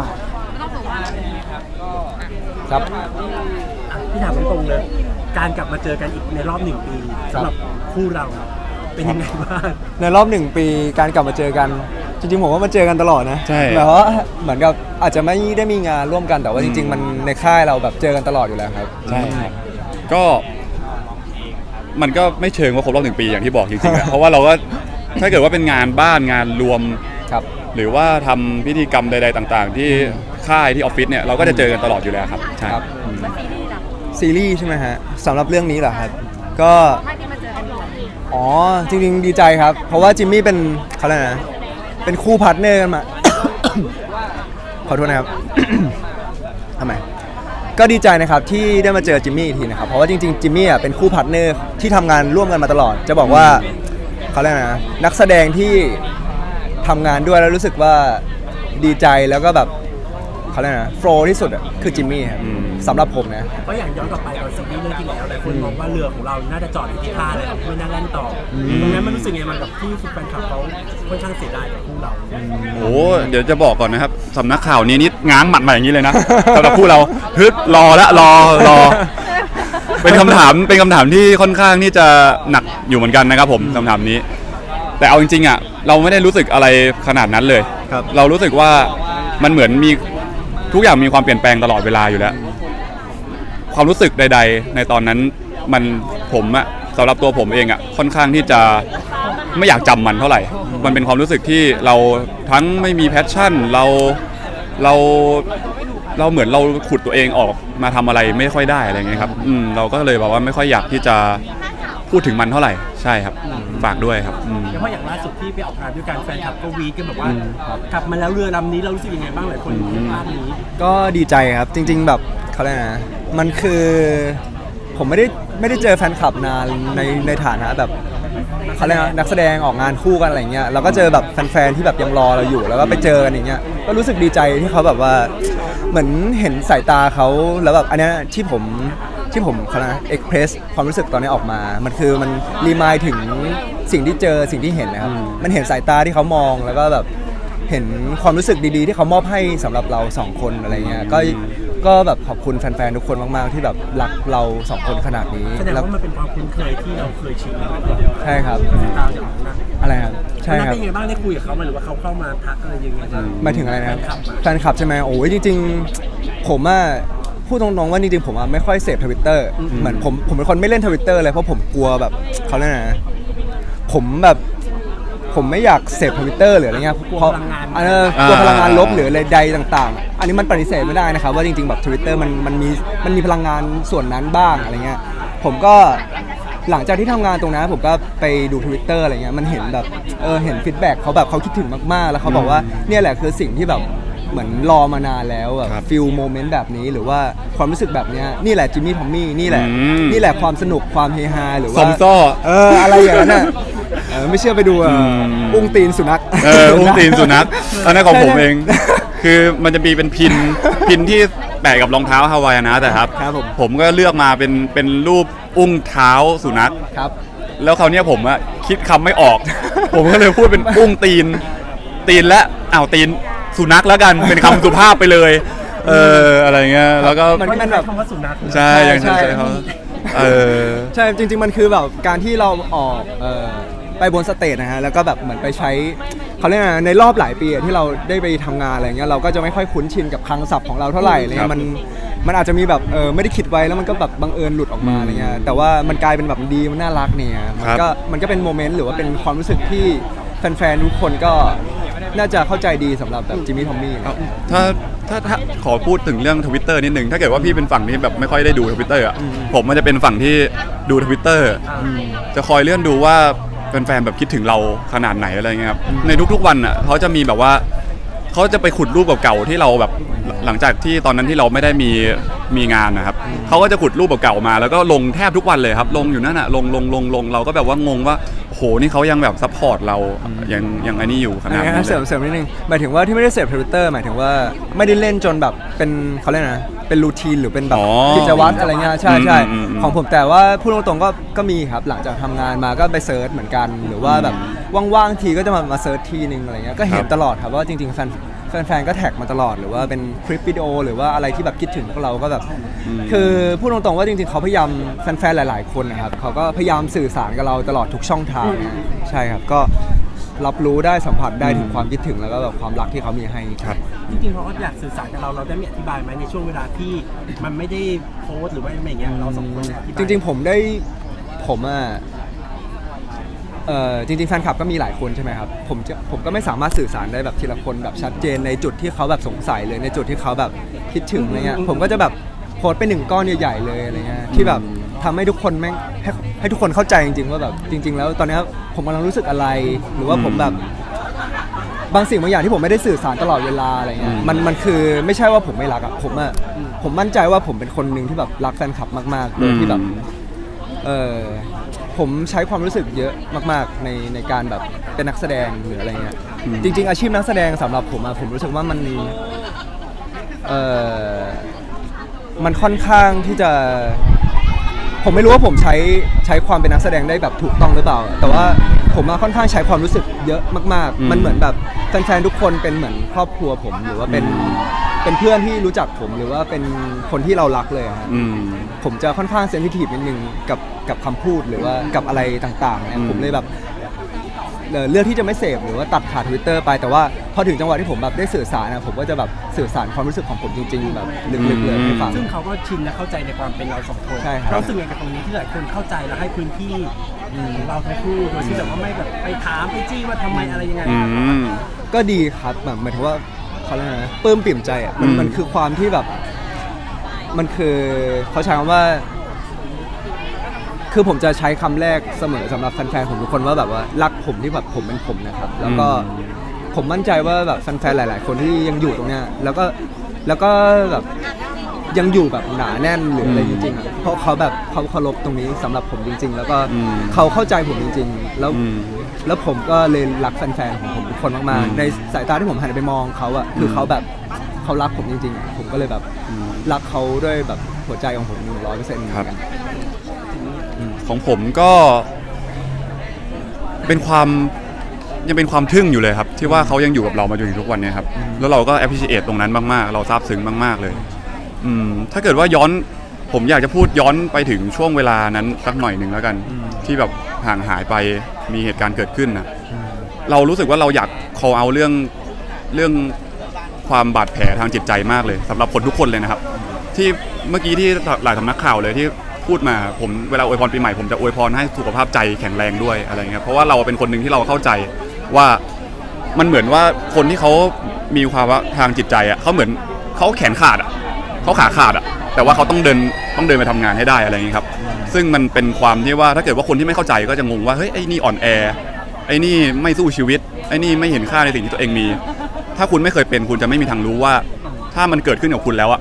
มาครับ พี่ถามตรงๆเลยการกลับมาเจอกันอีกในรอบหนึ่งปีสำหรับคู่เราเป็นยังไงบ้างในรอบหนึ่งปีการกลับมาเจอกัน จริงๆผมว่ามาเจอกันตลอดนะใช่แบบว่าเหมือนกับอาจจะไม่ได้มีงานร่วมกันแต่ว่าจริง ๆ มันในค่ายเราแบบเจอกันตลอดอยู่แล้วครับใช่ครับก็มันก็ไม่เชิงว่าครบรอบหนึ่งปีอย่างที่บอกจริงๆอะเพราะว่าเราก็ ถ้าเกิดว่าเป็นงานบ้านงานรวม ครับ หรือว่าทำพิธีกรรมใด ๆ ต่าง ๆ ที่ค่ายที่ออฟฟิศเนี่ยเราก็จะเจอกันตลอดอยู่แล้วครับใช่ครับ อืมซีรีส์ใช่ไหมฮะสำหรับเรื่องนี้เหรอครับ ก็ไม่ที่มาเจอกันก่อนอ๋อ จริงๆ ดีใจครับ เพราะว่าจิมมี่เป็นเขาเรียกอะไรนะ เป็นคู่พาร์ทเนอร์กันมา ขอโทษนะครับ ทำไม ก็ดีใจนะครับที่ได้มาเจอจิมมี่อีกทีนะครับ เพราะว่าจริงๆ จิมมี่อะเป็นคู่พาร์ทเนอร์ที่ทำงานร่วมกันมาตลอด จะบอกว่า เขาเรียกอะไรนะนักแสดงที่ทำงานด้วยแล้วรู้สึกว่าดีใจแล้วก็แบบเขาเรียกอะไรนะโฟล์ที่สุดอะคือจิมมี่ครับอืม สำหรับผมนะเพราะอย่างย้อนกลับไปตอนซีรีส์เรื่องที่แล้วหลายคนมองว่าเรือของเราน่าจะจอดอยู่ที่ท่าแล้วไม่น่าแล่นต่ออตรงนั้นมันรู้สึกไงมันกับที่แฟนคลับเขาค่อนข้างเสียดายกับคู่เรา โอ้เดี๋ยวจะบอกก่อนนะครับสำนักข่าวนี้นิดง้างหมัดมาอย่างนี้เลยนะ สำหรับผู้เราฮึดรอละรอรอ เป็นคำถามเป็นคำถามที่ค่อนข้างที่จะหนักอยู่เหมือนกันนะครับผมคำถามนี้ แต่เอาจริงๆอะเราไม่ได้รู้สึกอะไรขนาดนั้นเลย ครับ เรารู้สึกว่ามันเหมือนมีทุกอย่างมีความเปลี่ยนแปลงตลอดเวลาอยู่แล้ว ความรู้สึกใด ๆ ในตอนนั้นมันผมอะสำหรับตัวผมเองอะค่อนข้างที่จะไม่อยากจำมันเท่าไหร่ มันเป็นความรู้สึกที่เราทั้งไม่มีแพชชั่น เราเรา เราเหมือนเราขุดตัวเองออกมาทำอะไรไม่ค่อยได้อะไรเงี้ยครับอืมเราก็เลยแบบว่าไม่ค่อยอยากที่จะพูดถึงมันเท่าไหร่ใช่ครับฝากด้วยครับอืม แล้วเพราะอย่างล่าสุดที่ไปออกงานด้วยกันแฟนคลับก็วีดกันแบบว่ากลับมาแล้วเรือลำนี้เรารู้สึกยังไงบ้างหลายคนเห็นภาพนี้ ก็ดีใจครับจริง ๆ แบบเขาเรียกอะไรนะมันคือผมไม่ได้ไม่ได้เจอแฟนคลับนานในในฐานะแบบ เขาเรียกนะนักแสดงออกงานคู่กันอะไรเงี้ยเราก็เจอแบบแฟนๆที่แบบยังรอเราอยู่ แล้วก็ไปเจอกันอย่างเงี้ยก็รู้สึกดีใจที่เขาแบบว่าเหมือนเห็นสายตาเขาแล้วแบบอันเนี้ยที่ผมที่ผมเขาเรียกนะเอ็กเพรสความรู้สึกตอนนี้ออกมา มันคือมันรีมายถึงสิ่งที่เจอสิ่งที่เห็นนะครับมันเห็นสายตาที่เขามองแล้วก็แบบ เห็นความรู้สึกดีๆ ที่เขามอบให้สำหรับเราสองคนอะไรเงี้ยก็ก็แบบขอบคุณแฟนๆทุกคนมากๆ ที่แบบรักเราสองคนขนาดนี้แสดงแล้วว่ามันเป็นความคุ้นเคยที่เราเคยชินมาใช่ครับ ตามจากนั้นอะไรครับใช่แล้วครับ เป็นยังไงบ้างได้คุยกับเขาไหมหรือว่าเขาเข้ามาทักอะไรยังไงบ้าง หมายถึงอะไรนะครับแฟนคลับอะแฟนคลับใช่ไหมโอ้ยจริง ๆ ผมอะพูดตรงๆว่าจริงๆผมอะไม่ค่อยเสพทวิตเตอร์เหมือนผมผมเป็นคนไม่เล่นทวิตเตอร์เลยเพราะผมกลัวแบบเขาเรียกอะไรนะผมแบบ ผมไม่อยากเสพทวิตเตอร์หรืออะไรเงี้ยเพราะเออกลัวพลังงานลบหรืออะไรใดต่างๆ อันนี้มันปฏิเสธไม่ได้นะครับว่าจริงๆแบบทวิตเตอร์มันมันมีมันมีพลังงานส่วนนั้นบ้างอะไรเงี้ยผมก็หลังจากที่ทำงานตรงนั้นผมก็ไปดูทวิตเตอร์อะไรเงี้ยมันเห็นแบบเออเห็นฟีดแบ็กเขาแบบเขาคิดถึงมากๆ แล้วเขาบอกว่าเนี่ยแหละคือสิ่งที่แบบเหมือนรอมานานแล้วแบบครับฟิลโมเมนต์แบบนี้หรือว่าความรู้สึกแบบเนี้ยนี่แหละจิมมี่ทอมมี่นี่แหละอืมนี่แหละความสนุกความเฮฮาหรือว่าซอมซ่อเอออะไรอย่างนั้นน่ะเออ ไม่เชื่อไปดูอะอืมอุ้งตีนสุนัขเอออุ้งตีนสุนัขอันนั้นของผมใช่เอง คือมันจะมีเป็นพินพินที่แปะกับรองเท้าฮาวายนะแต่ครับ ครับผมผมก็เลือกมาเป็นเป็นรูปอุ้งเท้าสุนัขครับ แล้วคราวเนี้ยผมอะคิดคำไม่ออก ผมก็เลยพูดเป็นอุ้งตีน ตีนและอ้าวตีนสุนัขแล้วกันเป็นคำสุภาพไปเลย เอออะไรเงี้ยแล้วก็มันเพราะเป็มันนแบแบบบ คำว่าสุนัขใช่ยังใช่ใช่เขาเออ ใช่จริง ๆ มันคือแบบการที่เราออกเอ่อ ไปบนสเตจนะฮะแล้วก็แบบเหมือนไปใช้เขาเรียกอะไรนะในรอบหลายปีอะที่เราได้ไปทำงานอะไรเงี้ยเราก็จะไม่ค่อยคุ้นชินกับคลังศัพท์ของเราเท่าไหร่อะไรครัเงี้บ ยมันมันอาจจะมีแบบเออไม่ได้คิดไว้แล้วมันก็แบบบังเอิญหลุดออกมาอะไรเงี้ยแต่ว่ามันกลายเป็นแบบดีมันน่ารักเนี่ยมันก็มันก็เป็นโมเมนต์หรือว่าเป็นความรู้สึกที่แฟนๆทุกคนก็น่าจะเข้าใจดีสำหรับแบบจิมมี่ทอมมี่ เอาถ้าถ้าถ้าขอพูดถึงเรื่องทวิตเตอร์นิดนึง ถ้าเกิดว่าพี่เป็นฝั่งที่แบบไม่ค่อยได้ดูทวิตเตอร์อะผมมันจะเป็นฝั่งที่ดูทวิตเตอร์จะคอยเลื่อนดูว่า แฟนๆแบบคิดถึงเราขนาดไหนอะไรเงี้ยครับในทุกๆวันอะเขาจะมีแบบว่าเขาจะไปขุดรูปเก่าๆที่เราแบบหลังจากที่ตอนนั้นที่เราไม่ได้มีมีงานนะครับเขาก็จะขุดรูปเก่าๆมา แล้วก็ลงแทบทุกวันเลยครับ ลงอยู่นั่นอะลงลงลงลงเราก็แบบว่างงว่าโหนี่เขายังแบบซัพพอร์ตเรายังยังอันนี้อยู่ขนาดนะนั้เสริมเสริมนิดนึงหมายถึงว่าที่ไม่ได้เสพทวิตเตอร์หมายถึงว่าไม่ได้เล่นจนแบบเป็นเขาเรียกนะ เป็นรูทีนหรือเป็นแบบอ๋อกิจวัตรอะไรเงี้ยใช่ใช่อืมอืมอืมของผมแต่ว่าพูดตรงๆก็ก็มีครับหลังจากทำงานมาก็ไปเซิร์ชเหมือนกัน หรือว่าแบบว่างๆทีก็จะมามาเซิร์ชทีนึงอะไรเงี้ยก็เห็นรับ ตลอดครับว่าจริงๆแฟนแฟนๆก็แท็กมาตลอดหรือว่าเป็นคลิปวิดีโอหรือว่าอะไรที่แบบคิดถึงพวกเราก็แบบคือพูดตรงๆว่าจริงๆเขาพยายามแฟนๆหลาย ๆคนนะครับเขาก็พยายามสื่อสารกับเราตลอดทุกช่องทางใช่ครับก็ รับรู้ได้สัมผัสได้ถึงความคิดถึงแล้วก็แบบความรักที่เขามีให้ครับ จริงๆเขาก็อยากสื่อสารกับเราเราได้มีอธิบายไหมในช่วงเวลาที่มันไม่ได้โพสต์หรือว่าอะไรอย่างเงี้ยเราสองคนเนี่ยอธิบายจริง ๆ ผมได้ผมอะเอ่อจริงๆแฟนคลับก็มีหลายคนใช่ไหมครับผมจะผมก็ไม่สามารถสื่อสารได้แบบทีละคนแบบชัดเจนในจุดที่เขาแบบสงสัยเลยในจุดที่เขาแบบคิดถึงอะไรเงี้ยผมก็จะแบบโพสต์เป็นหนึ่งก้อนใหญ่ๆเลยอะไรเงี้ยที่แบบ ทำให้ทุกคนแม่งให้ให้ทุกคนเข้าใจจริง ๆ ว่าแบบจริง ๆ แล้วตอนเนี้ยผมกำลังรู้สึกอะไร หรือว่าผมแบบ บางสิ่งบางอย่างที่ผมไม่ได้สื่อสารตลอดเวลาอะไรเงี้ยอืมมันมันคือไม่ใช่ว่าผมไม่รักอะผมอะผมมั่นใจว่าผมเป็นคนหนึ่งที่แบบรักแฟนคลับมากๆโดยที่แบบ เออผมใช้ความรู้สึกเยอะมากๆในในการแบบเป็นนักแสดงหรืออะไรเงี้ยอืมจริง ๆ อาชีพนักแสดงสำหรับผมอะผมรู้สึกว่ามันเออมันค่อนข้างที่จะ ผมไม่รู้ว่าผมใช้ใช้ความเป็นนักแสดงได้แบบถูกต้องหรือเปล่า แต่ว่าผมมาค่อนข้างใช้ความรู้สึกเยอะมากอืมๆมันเหมือนแบบแฟนๆทุกคนเป็นเหมือนครอบครัวผมหรือว่าเป็นเป็นเพื่อนที่รู้จักผมหรือว่าเป็นคนที่เรารักเลยอะครับอืม ผมจะค่อนข้างเซนซิทีฟนิดนึงกับกับคำพูดหรือว่ากับอะไรต่างๆเนี่ยอืมผมเลยแบบ เอ่อเลือกที่จะไม่เสพหรือว่าตัดขาดทวิตเตอร์ไปแต่ว่าพอถึงจังหวะที่ผมแบบได้สื่อสารนะผมก็จะแบบสื่อสารความรู้สึกของผมจริง ๆ แบบลึกๆเลยให้ฟัง ซึ่งเขาก็ชินและเข้าใจในความเป็นเราสองคนใช่ครับ เรารู้สึกไงกับตรงนี้ที่หลายคนเข้าใจและให้พื้นที่ของเราทั้งคู่โดยที่แบบว่าไม่แบบไปถามไปจี้ว่าทำไมอะไรยังไง อืม ก็ดีครับแบบหมายถึงว่าเขาเรียกอะไรนะปลื้มปิ่มใจอะมันอืม มันคือความที่แบบ มันคือเขาใช้คำว่า คือผมจะใช้คำแรกเสมอสำหรับแฟนๆผมทุกคนว่าแบบว่ารักผมที่แบบผมเป็นผมนะครับ แล้วก็ผมมั่นใจว่าแบบแฟนๆหลาย ๆ คนที่ยังอยู่ตรงเนี้ยแล้วก็แล้วก็แบบยังอยู่แบบหนาแน่นหรืออะไรจริงๆอะเพราะเขาแบบเขาเคารพตรงนี้สำหรับผมจริง ๆ แล้วก็อืม เขาเข้าใจผมจริง ๆ แล้ว อืม แล้วผมก็เลยรักแฟนๆของผมทุกคนมากอืม ๆ ในสายตาที่ผมหันไปมองเขาอะคือมเขาแบบเขารักผมจริงๆอะผมก็เลยแบบ อืม รักเขาด้วยแบบหัวใจของผมหนึ่งร้อยเปอร์เซ็นต์ครับ ของผมก็เป็นความยังเป็นความทึ่งอยู่เลยครับ ที่ว่าเขายังอยู่กับเรามาจนถึงทุกวันเนี้ครับ แล้วเราก็ appreciate ตรงนั้นมาก ๆ เราซาบซึ้งมาก ๆ เลย อืม ถ้าเกิดว่าย้อนผมอยากจะพูดย้อนไปถึงช่วงเวลานั้นสักหน่อยหนึ่งแล้วกัน ที่แบบห่างหายไปมีเหตุการณ์เกิดขึ้นนะเรารู้สึกว่าเราอยาก call out เรื่องเรื่องความบาดแผลทางจิตใจมากเลยสำหรับคนทุกคนเลยนะครับ ที่เมื่อกี้ที่หลายสำนักข่าวเลยที่ พูดมาผมเวลาอวยพรปีใหม่ผมจะอวยพรให้สุขภาพใจแข็งแรงด้วยอะไรเงี้ยเพราะว่าเราเป็นคนหนึ่งที่เราเข้าใจว่ามันเหมือนว่าคนที่เขามีความว่าทางจิตใจอะเขาเหมือนเขาแขนขาดอะเขาขาขาดอะแต่ว่าเขาต้องเดินต้องเดินไปทำงานให้ได้อะไรเงี้ยครับ ซึ่งมันเป็นความที่ว่าถ้าเกิดว่าคนที่ไม่เข้าใจก็จะงงว่าเฮ้ยไอ้นี่อ่อนแอไอ้นี่ไม่สู้ชีวิตไอ้นี่ไม่เห็นค่าในสิ่งที่ตัวเองมี ถ้าคุณไม่เคยเป็นคุณจะไม่มีทางรู้ว่า ถ้ามันเกิดขึ้นกับคุณแล้วอะ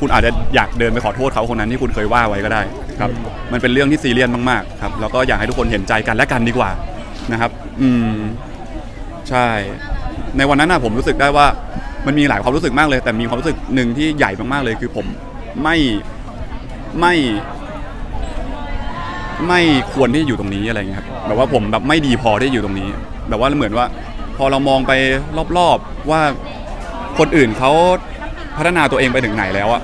คุณอาจจะอยากเดินไปขอโทษเขาคนนั้นที่คุณเคยว่าไว้ก็ได้ครับ มันเป็นเรื่องที่ซีเรียสมากๆครับแล้วก็อยากให้ทุกคนเห็นใจกันและกันดีกว่านะครับ อืมใช่ ในวันนั้นนะผมรู้สึกได้ว่ามันมีหลายความรู้สึกมากเลย แต่มีความรู้สึกหนึ่งที่ใหญ่มากๆเลย คือผมไม่ไม่ ไม่ควรที่จะอยู่ตรงนี้อะไรเงี้ยครับแบบว่าผมแบบไม่ดีพอที่จะอยู่ตรงนี้ แบบว่าเหมือนว่า พอเรามองไปรอบๆว่าคนอื่นเขา พัฒนาตัวเองไปถึงไหนแล้วอะ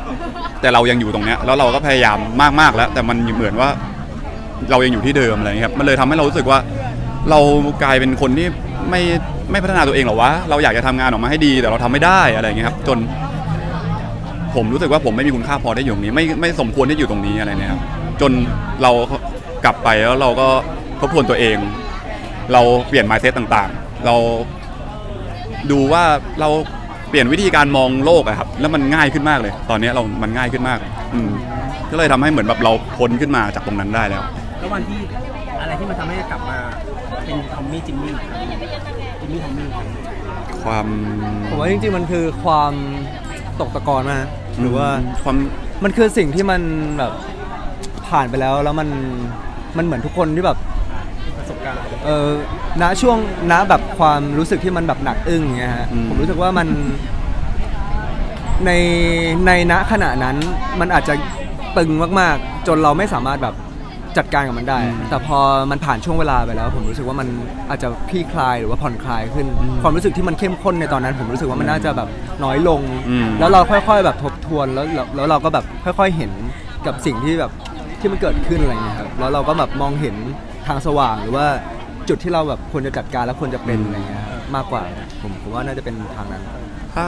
แต่เรายังอยู่ตรงเนี้ยแล้วเราก็พยายามมากๆแล้ว แต่มันเหมือนว่าเรายังอยู่ที่เดิมอะไรเงี้ยครับมันเลยทำให้เรารู้สึกว่า เรากลายเป็นคนที่ไม่ไม่พัฒนาตัวเองหรอวะเราอยากจะทำงานออกมาให้ดี แต่เราทำไม่ได้อะไรเงี้ยครับจน ผมรู้สึกว่าผมไม่มีคุณค่าพอได้อยู่ตรงนี้ ไม่ไม่สมควรที่อยู่ตรงนี้อะไรเนี่ยครับจนเรากลับไปแล้วเราก็ทบทวนตัวเอง เราเปลี่ยน mindset ต่างๆ เราดูว่าเรา เปลี่ยนวิธีการมองโลกอะครับ แล้วมันง่ายขึ้นมากเลย ตอนนี้เรามันง่ายขึ้นมาก อืมก็เลยทำให้เหมือนแบบเราพ้นขึ้นมาจากตรงนั้นได้แล้ว แล้ววันที่อะไรที่มันทำให้กลับมาเป็นทอมมี่จิมมี่จิมมี่ทอมมี่ความผมว่าจริงๆมันคือความตกตะกอนมากหรือว่าความ มันคือสิ่งที่มันแบบผ่านไปแล้วแล้วมันมันเหมือนทุกคนที่แบบประ สบการณ์ เออณช่วงณแบบความรู้สึกที่มันแบบหนักอึ้งเงี้ยฮะอืม ผมรู้สึกว่ามัน ในในณขณะนั้นมันอาจจะตึงมากๆ จนเราไม่สามารถแบบจัดการกับมันได้อืมแต่พอมันผ่านช่วงเวลาไปแล้ว ผมรู้สึกว่ามันอาจจะคลี่คลายหรือว่าผ่อนคลายขึ้น ความรู้สึกที่มันเข้มข้นในตอนนั้น ผมรู้สึกว่ามันน่าจะแบบน้อยลง อืม แล้วเราค่อย ๆ แบบทบทวนแล้วแล้วแล้วเราก็แบบค่อย ๆเห็นกับสิ่งที่แบบ ที่มันเกิดขึ้นอะไรเงี้ยครับแล้วเราก็แบบมองเห็นทางสว่างหรือว่าจุดที่เราแบบควรจะจัดการและควรจะเป็นอะไรเงี้ยครับมากกว่าผมผมว่าน่าจะเป็นทางนั้น ถ้า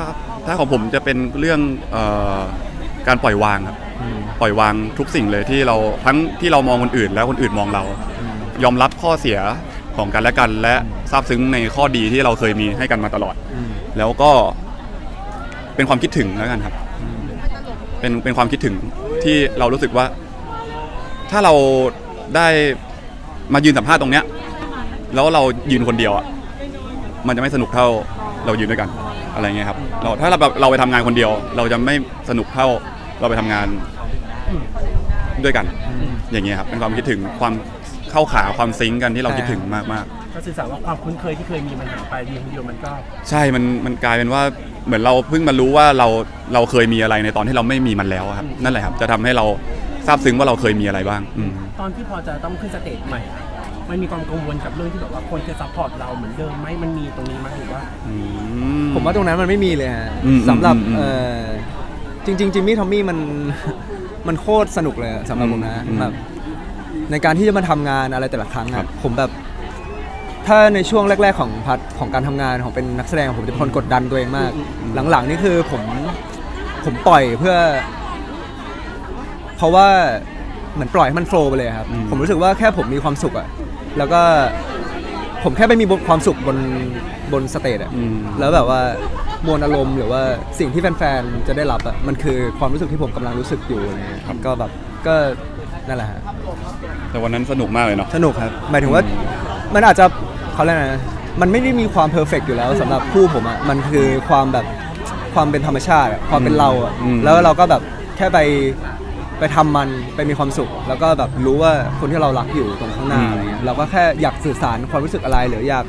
ถ้าของผมจะเป็นเรื่องเอ่อการปล่อยวางครับอืมปล่อยวางทุกสิ่งเลยที่เราทั้งที่เรามองคนอื่น แล้วคนอื่นมองเรา ยอมรับข้อเสียของกันและกัน และซาบซึ้งในข้อดีที่เราเคยมีให้กันมาตลอดอืมแล้วก็เป็นความคิดถึงแล้วกันครับ เป็นเป็นความคิดถึงที่เรารู้สึกว่า ถ้าเราได้มายืนสัมภาษณ์ตรงเนี้ย แล้วเรายืนคนเดียวอะมันจะไม่สนุกเท่าเรายืนด้วยกันอะไรเงี้ยครับเราถ้าเราแบบเราไปทำงานคนเดียว เราจะไม่สนุกเท่าเราไปทำงานด้วยกัน อย่างเงี้ยครับเป็นความคิดถึงความเข้าขาความซิงก์กันที่เราคิดถึงมากมากๆก็สื่อสารว่าความคุ้นเคยที่เคยมีมันหายไปเดียวเดียวมันก็ใช่ มัน มันกลายเป็นว่าเหมือนเราเพิ่งมารู้ว่าเรา เราเคยมีอะไรในตอนที่เราไม่มีมันแล้วอะครับ นั่นแหละครับ จะทำให้เรา ซาบซึ้งว่าเราเคยมีอะไรบ้างอืม ตอนที่พอจะต้องขึ้นสเตจใหม่อะมันมีความกังวลกับเรื่องที่แบบว่าคนจะซัพพอร์ตเราเหมือนเดิมไหมมันมีตรงนี้ไหมหรือว่าอืผมว่าตรงนั้นมันไม่มีเลยฮะอืมสำหรับอืมอืมเอ่อจริงๆจิมมี่ทอมมี่มัน มันโคตรสนุกเลยอะสำหรับผมนะอืมแบบในการที่จะมาทำงานอะไรแต่ละครั้งครัอะบ ผมแบบ ถ้าในช่วงแรก ๆ ของพัดของการทำงานของเป็นนักแสดงผมจะเป็นคนกดดันตัวเองมาก หลังๆนี่คือผมผมปล่อยเพื่อเพ ราะว่าเหมือนปล่อยให้มันโฟล์ไปเลยครับอืมผมรู้สึกว่าแค่ผมมีความสุขอะแล้วก็ผมแค่ไปมีความสุขบนบนสเตจอะอืมแล้วแบบว่ามวลอารมณ์หรือว่าสิ่งที่แฟนๆ จะได้รับอะมันคือความรู้สึกที่ผมกำลังรู้สึกอยู่อะไรเงี้ยครับก็แบบก็นั่นแหละฮะแต่วันนั้นสนุกมากเลยเนาะสนุกครับ หมายถึงว่ามันอาจจะเขาเรียกอะไรนะมันไม่ได้มีความเพอร์เฟกอยู่แล้วสำหรับคู่ผมอะมันคือความแบบความเป็นธรรมชาติอะความเป็นเราอะอืมแล้วเราก็แบบแค่ไป ไปทำมันไปมีความสุข แล้วก็แบบรู้ว่าคนที่เรารักอยู่ตรงข้างหน้าอะไรเงี้ยเราก็แค่อยากสื่อสารความรู้สึกอะไรหรืออยาก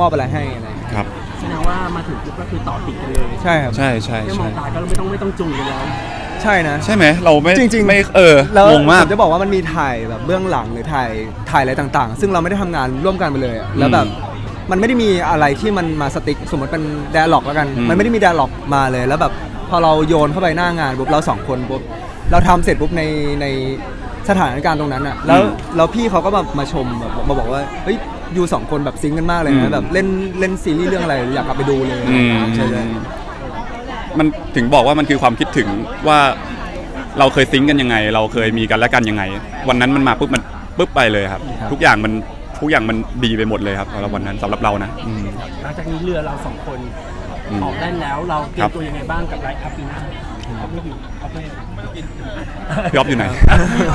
มอบอะไรให้อะไรเงี้ยครับแสดงว่ามาถึงปุ๊บก็คือต่อติดกันเลย ใช่ครับใช่ใช่แค่มอใช่งตาก็ไม่ต้องไม่ต้องจูงกันแล้วใช่นะ ใช่ไหมเราไม่จริงๆไม่เออแล้วงงมากผมจะบอกว่ามันมีถ่ายแบบเบื้องหลังหรือถ่ายถ่ายอะไรต่างๆ ซึ่งเราไม่ได้ทำงานร่วมกันไปเลยอะแล้วแบบมันไม่ได้มีอะไรที่มันมาสติ๊กสมมติเป็นแดร์ล็อกแล้วกันอืมมันไม่ได้มีแดร์ล็อกมาเลยแล้วแบบพอเราโยนเข้าไปหน้างานปุ๊บเราสองคนปุ๊บ เราทำเสร็จปุ๊บในในสถานการณ์ตรงนั้นอะแล้วแล้วพี่เขาก็มามาชมแบบมาบอกว่าเฮ้ยยูสองคนแบบซิงค์กันมากเลยอืนะมแบบเล่นเล่นซีรีส์เรื่องอะไรอยากกลับไปดูเลยอืม ใช่ใช่มันถึงบอกว่ามันคือความคิดถึงว่าเราเคยซิงก์กันยังไง เราเคยมีกันและกันยังไง วันนั้นมันมาปุ๊บมันปุ๊บไปเลยครับ ทุกอย่างมันทุกอย่างมันดีไปหมดเลยครับสำหรับวันนั้นสำหรับเรานะอืม หลังจากนี้เรือเราสองคนอืมออกได้แล้วเราเตรีคยรัมบตัวยังไงบ้างกับไลฟ์อัพปีหน้าอั พไม่อยู่อัพไม่พี่อ๊อฟอยู่ไหน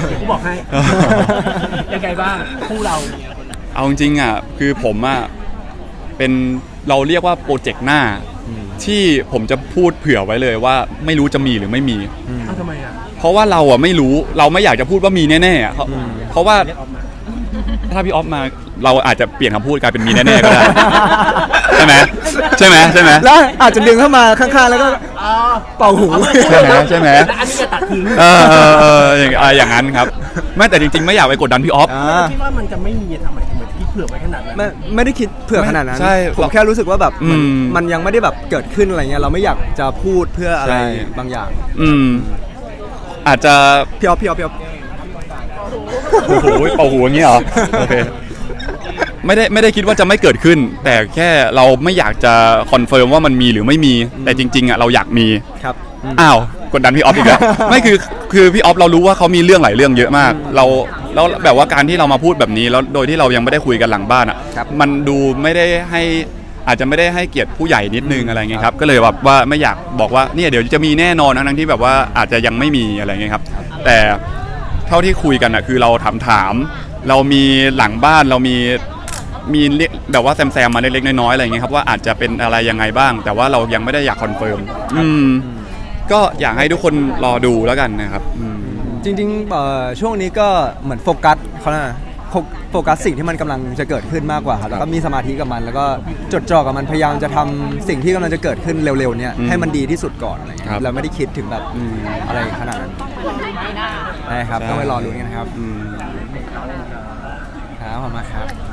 เดี๋ยวกูบอกให้ ยังไงบ้างคู่เราเอาจริงๆอะคือผมอะเป็นเราเรียกว่าโปรเจกต์หน้า ที่ผมจะพูดเผื่อไว้เลยว่าไม่รู้จะมีหรือไม่มีอ้าวทำไมอะ เพราะว่าเราอะไม่รู้เราไม่อยากจะพูดว่ามีแน่ๆอะเพราะเพราะว่าเรียกออกมาถ้าพี่ออฟมา เราอาจจะเปลี่ยนคำพูดกลายเป็นมีแน่ๆก็ได้ ใช่ไหมใช่ไหมใช่ไหมแล้วอาจจะดึงเข้ามาข้างๆ แล้วก็อ๋อเป่าหูใช่ไหมใช่ไหมแล้วอันนี้จะตัดทิ้งเออเออเอออย่างอะไรอย่างนั้นครับไม่แต่จริง ๆ ไม่อยากไปกดดันพี่ออฟอ่าคิดว่ามันจะไม่มีทำไมถึงเหมือนที่เผื่อไว้ขนาดนั้นไม่ไม่ได้คิดเผื่อขนาดนั้น ใช่ผมแค่รู้สึกว่าแบบมันอืม มันยังไม่ได้แบบเกิดขึ้นอะไรเงี้ยเราไม่อยากจะพูดเพื่ออะไรใช่บางอย่างอืม อาจจะ พี่ออฟพี่ออฟพี่ออฟ โอ้โหเป่าหูอย่างนี้เหรอ โอเค ไม่ได้ไม่ได้คิดว่าจะไม่เกิดขึ้น แต่แค่เราไม่อยากจะคอนเฟิร์มว่ามันมีหรือไม่มีแต่จริง ๆอะเราอยากมี ครับอ้าวกดดันพี่ออฟอีกแล้ว ไม่คือคือพี่ออฟเรารู้ว่าเขามีเรื่องหลายเรื่องเยอะมาก เราแล้วแบบว่าการที่เรามาพูดแบบนี้แล้วโดยที่เรายังไม่ได้คุยกันหลังบ้านอะครับมันดูไม่ได้ให้อาจจะไม่ได้ให้เกียรติผู้ใหญ่นิดนึงอะไรเงี้ยครับก็เลยแบบว่าไม่อยากบอกว่าเนี่ยเดี๋ยวจะมีแน่นอนทั้งๆที่แบบว่าอาจจะยังไม่มีอะไรเงี้ยครับ แต่เท่าที่คุยกันอะคือเราถามถามๆ เรามีหลังบ้านเรามีมีเรียกแบบว่าแซมๆมาเล็กๆน้อยๆอะไรเงี้ยครับว่าอาจจะเป็นอะไรยังไงบ้าง แต่ว่าเรายังไม่ได้อยากคอนเฟิร์มอืมก็อยากให้ทุกคนรอดูแล้วกันนะครับอืม จริงๆเอ่อช่วงนี้ก็เหมือนโฟกัสเขาเรียกอะไรโฟโฟกัสสิ่งที่มันกำลังจะเกิดขึ้นมากกว่าครับแล้วก็มีสมาธิกับมัน แล้วก็จดจ่อกับมันพยายามจะทำสิ่งที่กำลังจะเกิดขึ้นเร็วๆเนี่ยอืมให้มันดีที่สุดก่อนอะไรเงี้ครัยบเราไม่ได้คิดถึงแบบอืมอะไรขนาดนั้นใช่ครับใช่ ต้องไปรอลุ้นกันนะครับ อืมครับ ขอบคุณมากครับ